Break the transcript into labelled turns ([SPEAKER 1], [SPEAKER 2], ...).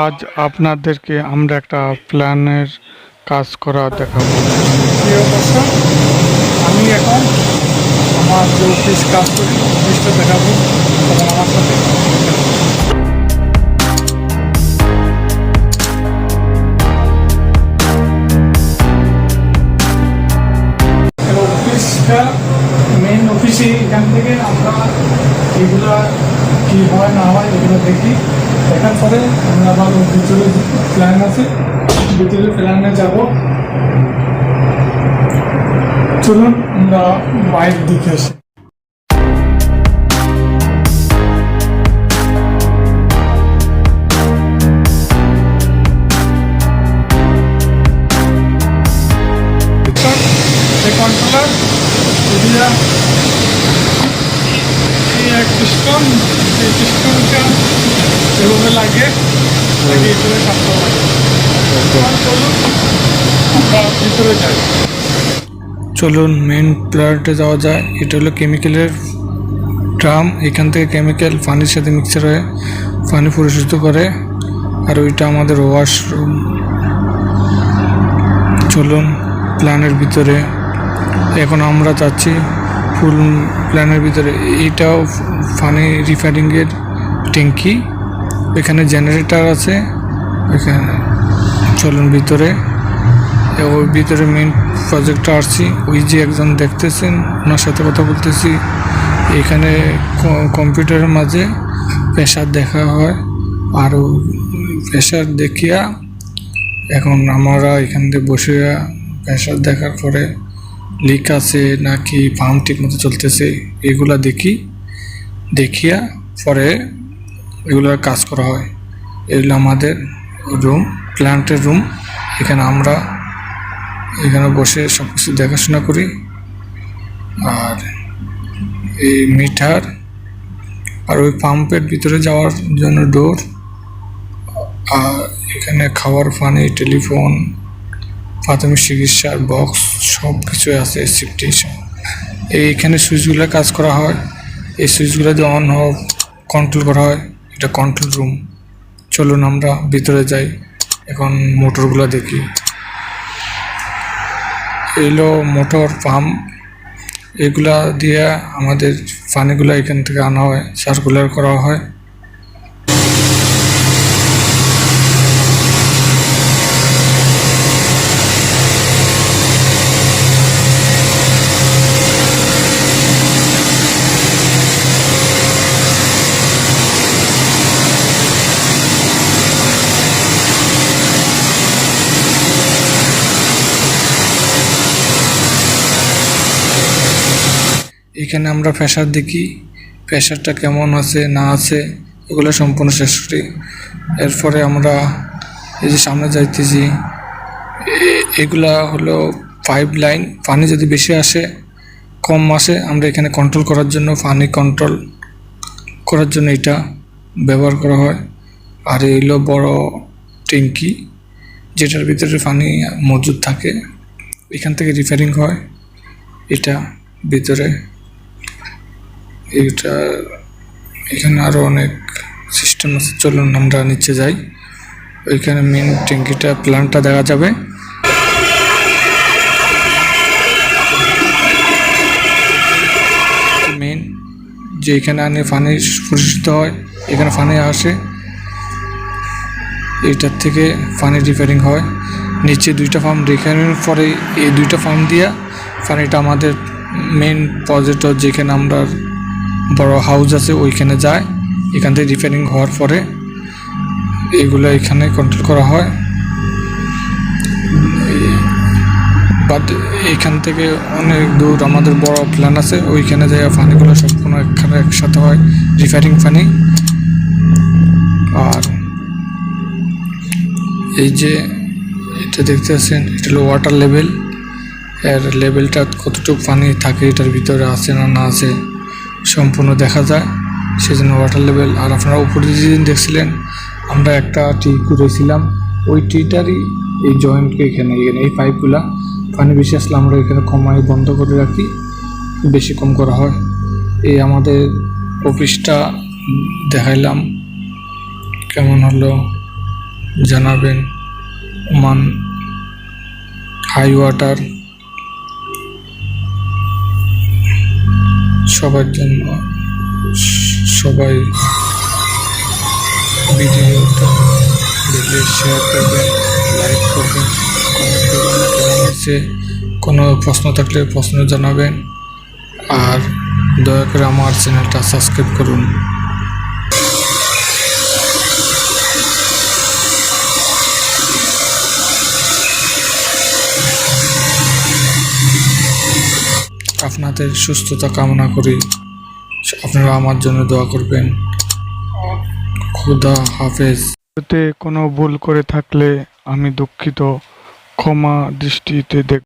[SPEAKER 1] আজ আপনাদেরকে আমরা একটা প্ল্যানের কাজ করা দেখাবো।
[SPEAKER 2] আমি এখন আমার যে অফিস কাজ করি, অফিসটা দেখাবো আমার সাথে অফিসটা মেন অফিসে এখান থেকে আমরা এগুলা কি হয় না হয় এগুলো দেখি। দেখার পরে আমরা আবার ভিতরে প্ল্যান আছে। ভিতরে প্ল্যানে যাব। চলুন, আমরা বাইক দিকে কন্ট্রোলার এরিয়া। এই এই পিস্টনটা এভাবে লাগিয়ে চলুন ভিতরে যাই।
[SPEAKER 1] চলুন মেন প্ল্যান্টে যাওয়া যায়। এটা হলো কেমিক্যালের ড্রাম এখান থেকে কেমিক্যাল পানির সাথে মিক্সার হয়ে পানি পরিশোধিত করে। আর ওইটা আমাদের ওয়াশরুম চলুন প্ল্যানের ভিতরে। এখন আমরা যাচ্ছি ফুল প্ল্যানের ভিতরে। এইটাও পানি রিফারিংয়ের ট্যাঙ্কি। এখানে জেনারেটর আছে। এখানে চলুন ভিতরে। ওর ভিতরে মেন প্রজেক্টটা আসছি। ওই যে একজন দেখতেছেন, ওনার সাথে কথা বলতেছি। এখানে কম্পিউটারের মাঝে প্রেশার দেখা হয়। আর প্রেশার দেখিয়া এখন আমরা এখান থেকে বসে প্রেশার দেখার পরে লিক আছে নাকি পাম্প ঠিক মতো চলতেছে, এগুলা দেখি। দেখিয়া পরে এগুলোর কাজ করা হয়। এগুলো আমাদের রুম প্ল্যান্টের রুম এখানে আমরা এখানে বসে সব কিছু দেখাশোনা করি। আর এই মিটার আর ওই পাম্পের ভিতরে যাওয়ার জন্য ডোর আর এখানে খাবার পানি টেলিফোন প্রাথমিক চিকিৎসার বক্স সব কিছু আছে সেফটি এইখানে সুইচগুলো কাজ করা হয়। এই সুইচগুলো যে অন অফ কন্ট্রোল করা হয় এটা কন্ট্রোল রুম চলুন আমরা ভিতরে যাই, এখন মোটরগুলো দেখি। এলো মোটর পাম্প। এগুলা দিয়ে আমাদের পানিগুলো এখান থেকে আনা হয় সার্কুলার করা হয়। এখানে আমরা প্রেশার দেখি প্রেশারটা কেমন আছে, না আছে, এগুলো সম্পূর্ণ শেষ করি। এরপরে আমরা এই যে সামনে যাইতেছি এগুলা হলো পাইপ লাইন পানি যদি বেশি আসে, কম আসে, আমরা এখানে কন্ট্রোল করার জন্য পানি কন্ট্রোল করার জন্য এটা ব্যবহার করা হয়। আর এই হলো বড় ট্যাঙ্কি, যেটার ভিতরে পানি মজুদ থাকে, এখান থেকে রিপেয়ারিং হয়, এটা ভিতরে। এটা এখানে আরও অনেক সিস্টেম আছে, চলুন আমরা নিচে যাই। ওইখানে মেন ট্যাঙ্কিটা প্ল্যানটা দেখা যাবে। মেন যে এখানে আনে পানি পরিশোধিত হয়, এখানে পানি আসে। এইটার থেকে পানি রিপেয়ারিং হয়। নিচে দুইটা ফার্ম রিপেয়ারিংয়ের পরে এই দুইটা ফার্ম দিয়া পানিটা আমাদের মেন প্রজেক্ট যেখানে আমরা বড় হাউস আছে, ওইখানে যায়। এখান থেকে রিপেয়ারিং হওয়ার পরে এগুলো এখানে কন্ট্রোল করা হয়। বাট এখান থেকে অনেক দূর, আমাদের বড় প্ল্যান আছে, ওইখানে যাই পানিগুলো সম্পূর্ণ এখানে একসাথে হয় রিপেয়ারিং পানি। আর এই যে এটা দেখতে পাচ্ছেন এটা হলো ওয়াটার লেভেল এর লেভেলটা কতটুকু পানি থাকে, এটার ভিতরে আছে না না আছে? সম্পূর্ণ দেখা যায়। সেজন্য ওয়াটার লেভেল আর আপনারা উপরে যেদিন দেখছিলেন, আমরা একটা টি করেছিলাম ওই টিটারই এই জয়েন্টকে এখানে এখানে, এই পাইপগুলা পানি বেশি আসলে আমরা এখানে কমাই বন্ধ করে রাখি, বেশি কম করা হয়। এই আমাদের অফিসটা দেখাইলাম। কেমন হলো জানাবেন। মান হাই ওয়াটার সবার জন্য সবাই ভিডিওটা দেখলে শেয়ার করবেন লাইক করবেন কমেন্ট কোনো প্রশ্ন থাকলে প্রশ্ন জানাবেন। আর দয়া করে আমার চ্যানেলটা সাবস্ক্রাইব করুন। আপনাদের সুস্থতা কামনা করি। আপনারা আমার জন্য দোয়া করবেন। খুদা হাফেজ। কোনো ভুল করে থাকলে আমি দুঃখিত। ক্ষমা দৃষ্টিতে দেখ